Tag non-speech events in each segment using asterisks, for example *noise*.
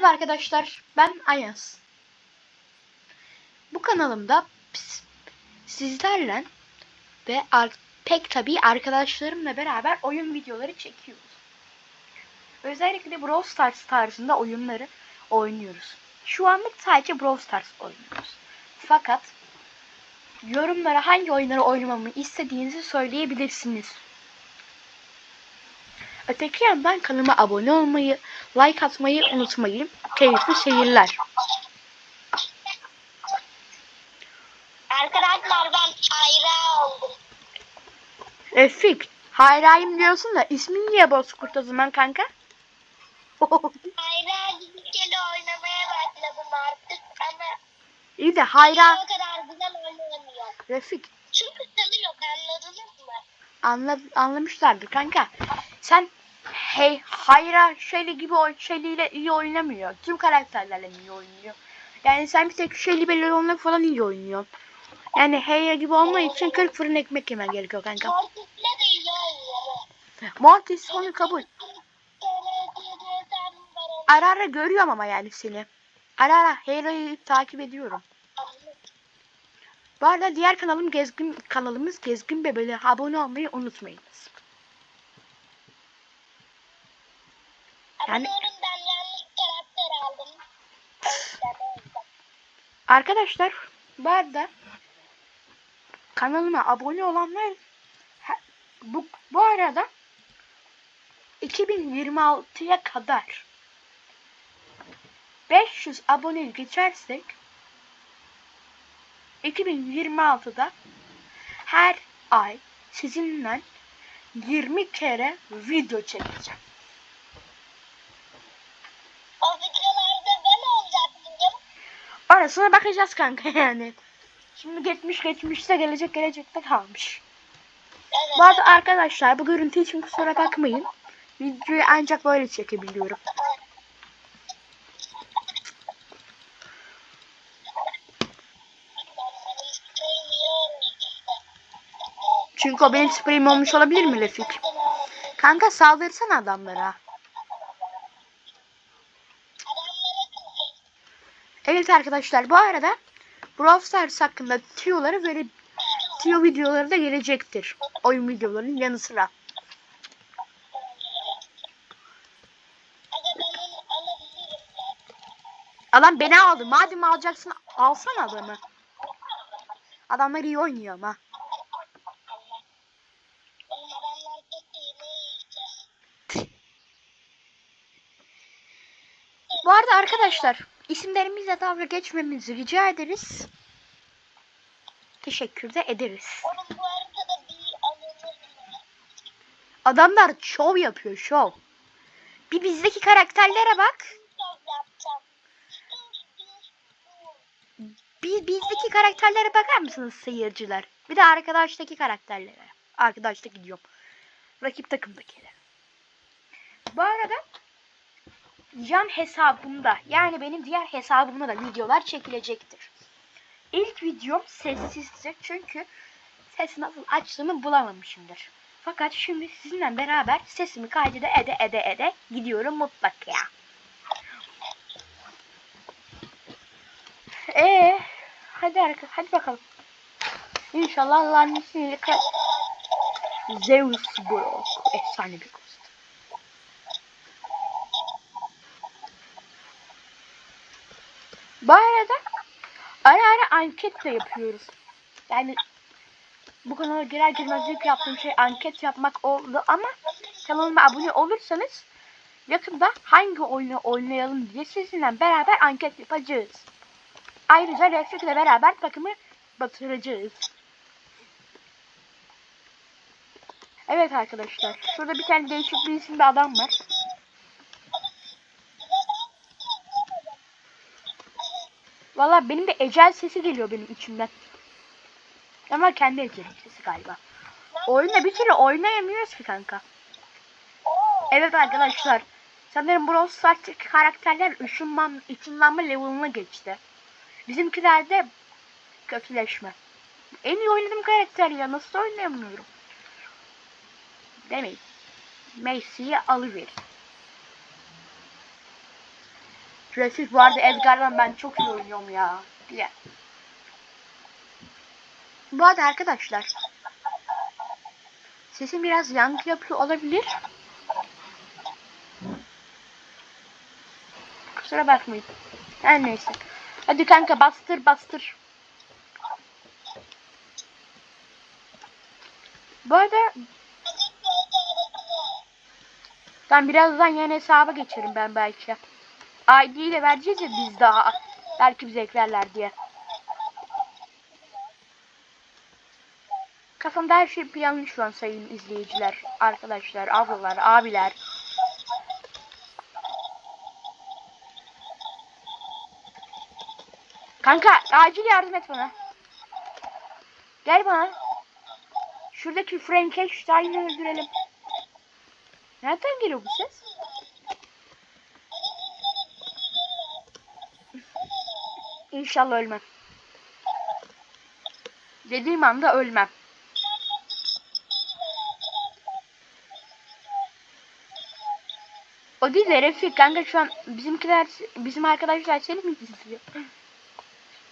Merhaba arkadaşlar, ben Ayaz. Bu kanalımda sizlerle ve pek tabii arkadaşlarımla beraber oyun videoları çekiyoruz. Özellikle Brawl Stars tarzında oyunları oynuyoruz. Şu anlık sadece Brawl Stars oynuyoruz. Fakat yorumlara hangi oyunları oynamamı istediğinizi söyleyebilirsiniz. Öteki yandan kanalıma abone olmayı, like atmayı unutmayın. Keyifli seyirler. Arkadaşlar ben Ayra oldum. Refik, hayrayım diyorsun da ismin niye Bozkurt o zaman kanka? *laughs* Ayra gidikçe oynamaya başladım artık ama İyi de hayra... o kadar güzel oynayamıyorum. Refik, Çünkü tadı yok anladınız mı? anla, anlamışlardır kanka. Sen hey hayra şeyli gibi oy şeyliyle iyi oynamıyor. Tüm karakterlerle iyi oynuyor. Yani sen bir tek şeyli belli olmak falan iyi oynuyor. Yani heyya gibi olmak için 40 fırın ekmek yemen gerekiyor kanka. Mortis onu kabul. Ara ara görüyorum ama yani seni. Ara ara Heyra'yı takip ediyorum. Bu arada diğer kanalım Gezgin kanalımız Gezgin Bebeli abone olmayı unutmayınız. Ben yanlış karakter aldım. O yüzden. Arkadaşlar bu arada kanalıma abone olanlar bu, bu arada 2026'ya kadar 500 abone geçersek 2026'da her ay sizinle 20 kere video çekeceğim. O videolarda ben olacaktım canım. Orasına bakacağız kanka *laughs* yani. Şimdi geçmiş geçmişte gelecek gelecekte kalmış. Bu arada arkadaşlar bu görüntü için kusura bakmayın. Videoyu ancak böyle çekebiliyorum. Çünkü o benim spreyim olmuş olabilir mi Lefik? Kanka saldırsana adamlara. Evet arkadaşlar bu arada Brawl Stars hakkında tiyoları ve tiyo videoları da gelecektir. Oyun videolarının yanı sıra. Adam beni aldı. Madem alacaksın alsana adamı. Adamlar iyi oynuyor ama. Bu arada arkadaşlar isimlerimizle dalga geçmemizi rica ederiz. Teşekkür de ederiz. Adamlar şov yapıyor şov. Bir bizdeki karakterlere bak. Bir bizdeki karakterlere bakar mısınız seyirciler? Bir de arkadaştaki karakterlere. Arkadaştaki diyorum. Rakip takımdakilere. Bu arada yan hesabımda yani benim diğer hesabımda da videolar çekilecektir. İlk videom sessizdi çünkü sesi nasıl açtığımı bulamamışımdır. Fakat şimdi sizinle beraber sesimi kaydede ede ede ede gidiyorum mutlaka. Ee, hadi arka, hadi bakalım. İnşallah Allah'ın izniyle ka- Zeus Brock efsane bir kostüm. Bu arada ara ara anket de yapıyoruz. Yani bu kanala girer girmez ilk yaptığım şey anket yapmak oldu ama kanalıma abone olursanız yakında hangi oyunu oynayalım diye sizinle beraber anket yapacağız. Ayrıca Refik'le beraber takımı batıracağız. Evet arkadaşlar. Şurada bir tane değişik bir isim adam var. Valla benim de ecel sesi geliyor benim içimden. Ama kendi ecelim sesi galiba. Oyunda bir türlü oynayamıyoruz ki kanka. Evet arkadaşlar. Sanırım Brawl Stars'taki karakterler ışınlan, ışınlanma level'ına geçti. Bizimkiler de kötüleşme. En iyi oynadığım karakter ya. Nasıl oynayamıyorum? Demeyin. Macy'yi alıverin. Bu arada Edgar'dan ben çok iyi oynuyorum ya. Bir Bu arada arkadaşlar. Sesim biraz yankı yapıyor olabilir. Kusura bakmayın. Her neyse. Hadi kanka bastır bastır. Bu arada ben birazdan yeni hesaba geçerim ben belki. ID ile vereceğiz ya biz daha. Belki bize eklerler diye. Kafamda her şey planlı şu an sayın izleyiciler, arkadaşlar, ablalar, abiler. Kanka acil yardım et bana. Gel bana. Şuradaki Frankenstein'i öldürelim. Nereden geliyor bu ses? İnşallah ölmem. Dediğim anda ölmem. O değil de Refik kanka şu an bizimkiler bizim arkadaşlar seni mi izliyor?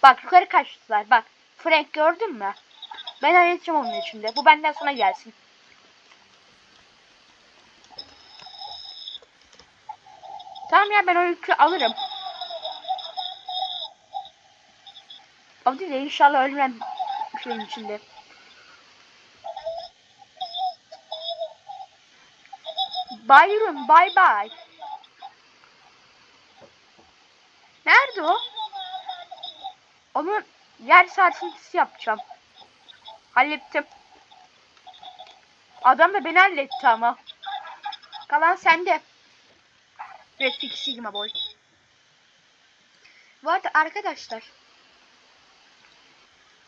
Bak yukarı kaçtılar bak. Frank gördün mü? Ben halledeceğim onun içinde. Bu benden sonra gelsin. Tamam ya ben o yükü alırım. O değil de inşallah ölmem şeyin içinde. Byron bye bye. Nerede o? Onun yer sarsıntısı yapacağım. Hallettim. Adam da beni halletti ama. Kalan sende. Refik Sigma Boy. Bu arada arkadaşlar.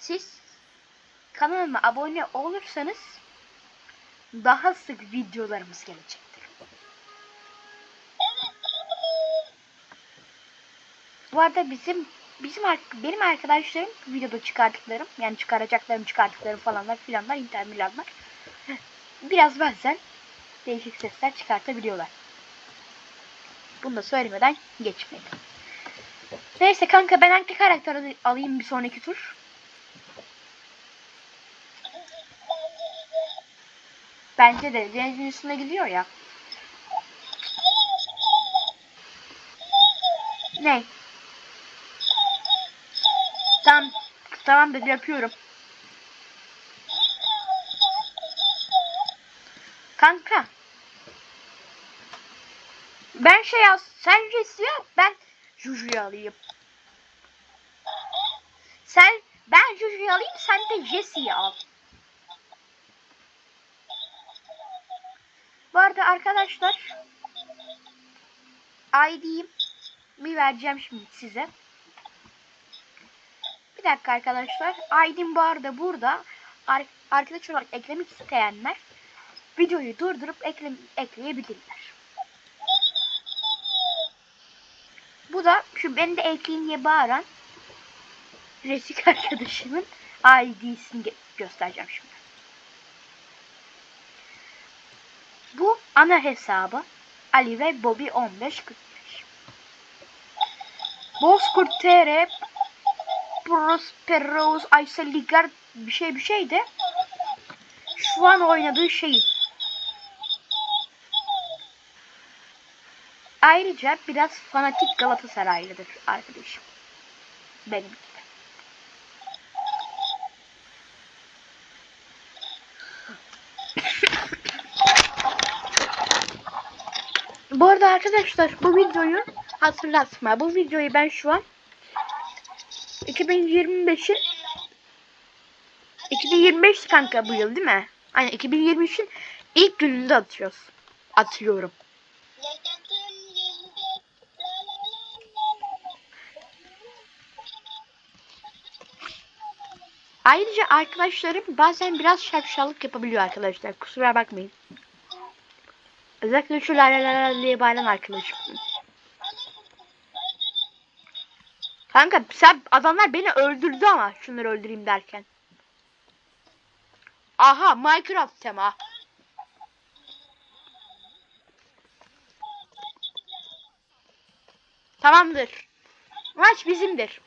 Siz kanalıma abone olursanız daha sık videolarımız gelecektir. Bu arada bizim bizim benim arkadaşlarım videoda çıkardıklarım yani çıkaracaklarım çıkardıklarım falanlar filanlar inter milanlar biraz bazen değişik sesler çıkartabiliyorlar. Bunu da söylemeden geçmeyin. Neyse kanka ben hangi karakteri alayım bir sonraki tur? Bence de denizin üstüne gidiyor ya. Ne? Tamam. Tamamdır yapıyorum. Kanka. Ben şey yaz. Sen Jesse'yi yap. Ben Juju'yu alayım. Sen ben Juju'yu alayım. Sen de Jesse'yi al. Bu arada arkadaşlar ID'yi mi vereceğim şimdi size. Bir dakika arkadaşlar. ID'm bu arada burada. Ar arkadaş olarak eklemek isteyenler videoyu durdurup ekle ekleyebilirler. Bu da şu beni de ekleyin diye bağıran Resik arkadaşımın ID'sini gö- göstereceğim şimdi. Bu ana hesabı Ali ve Bobby 1545. Bozkurt TR Prosperos Aysel Ligar bir şey bir şey de şu an oynadığı şey. Ayrıca biraz fanatik Galatasaraylıdır arkadaşım. Benim gibi. Bu arada arkadaşlar bu videoyu hatırlatma. Bu videoyu ben şu an 2025'in 2025 kanka bu yıl değil mi? Aynen 2023'ün ilk gününde atıyoruz. Atıyorum. Ayrıca arkadaşlarım bazen biraz şapşallık yapabiliyor arkadaşlar. Kusura bakmayın. Özellikle şu la la la diye bağıran arkadaşım. Kanka sen adamlar beni öldürdü ama şunları öldüreyim derken. Aha Minecraft tema. Tamamdır. Maç bizimdir.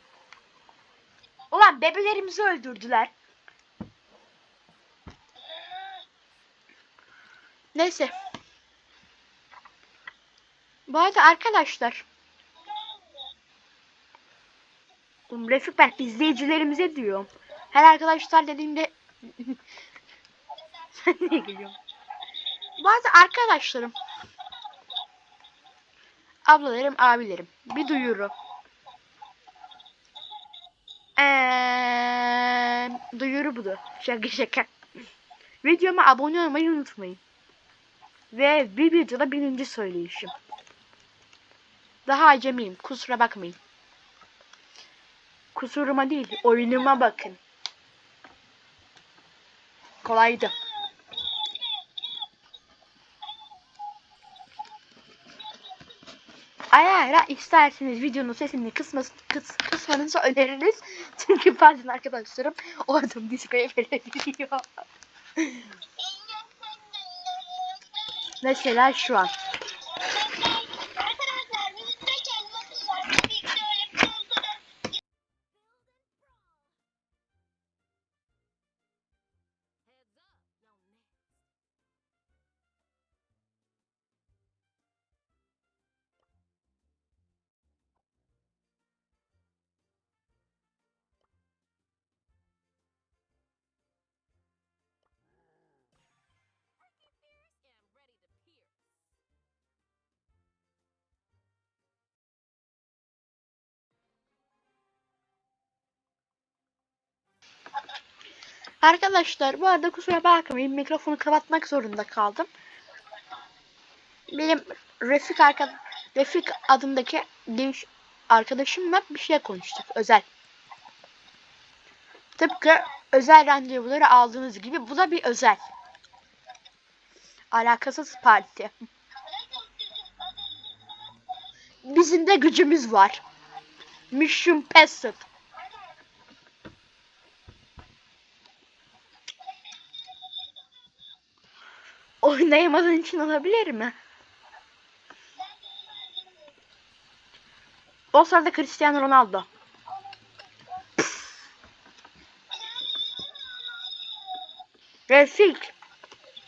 Ulan bebelerimizi öldürdüler. Neyse. Bu arada arkadaşlar. Refik ben izleyicilerimize diyorum. Her arkadaşlar dediğimde *laughs* sen niye gülüyorsun? Bazı arkadaşlarım ablalarım, abilerim bir duyuru. Eee duyuru budur. Şaka şaka. Videoma abone olmayı unutmayın. Ve bir videoda birinci söyleyişim. Daha acemiyim. Kusura bakmayın. Kusuruma değil, oyunuma bakın. Kolaydı. Eğer isterseniz videonun sesini kısmas, kıs, kısmanızı öneririz. *laughs* Çünkü bazen arkadaşlarım o adam diskoya verebiliyor. *laughs* Mesela şu an. Arkadaşlar bu arada kusura bakmayın mikrofonu kapatmak zorunda kaldım. Benim Refik arka Refik adındaki genç arkadaşımla bir şey konuştuk özel. Tıpkı özel randevuları aldığınız gibi bu da bir özel. Alakasız parti. Bizim de gücümüz var. Mission Passed. Oynayamadığın için olabilir mi? O sırada Cristiano Ronaldo. Refik.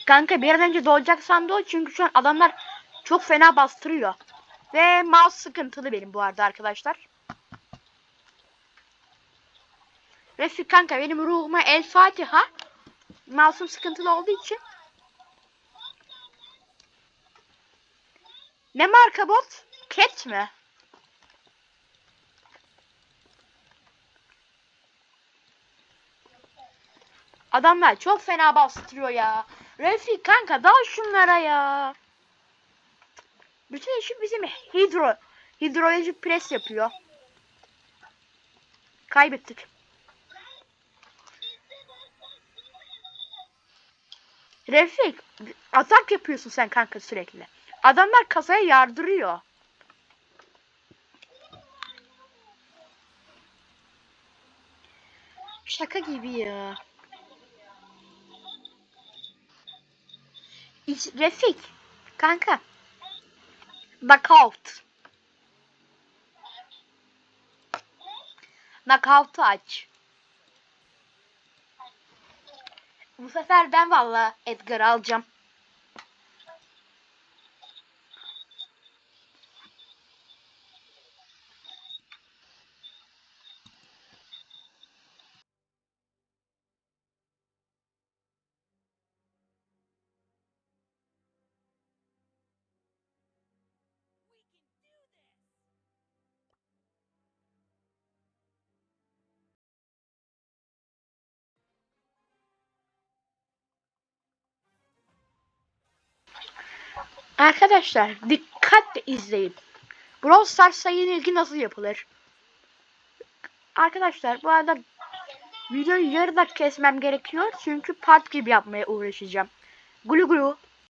Kanka bir an önce doğacak sandı çünkü şu an adamlar çok fena bastırıyor. Ve mouse sıkıntılı benim bu arada arkadaşlar. Refik kanka benim ruhuma El Fatiha. Mouse'um sıkıntılı olduğu için. Ne marka bot? Cat mi? Adamlar çok fena bastırıyor ya. Refik kanka dal şunlara ya. Bütün işi bizim hidro hidroloji pres yapıyor. Kaybettik. Refik atak yapıyorsun sen kanka sürekli. Adamlar kasaya yardırıyor. Şaka gibi ya. Refik. Kanka. Knockout. Knockout'u aç. Bu sefer ben valla Edgar alacağım. Arkadaşlar dikkatle izleyin. Brawl Stars'a yenilgi nasıl yapılır? Arkadaşlar bu arada videoyu yarıda kesmem gerekiyor. Çünkü part gibi yapmaya uğraşacağım. Gulu gulu.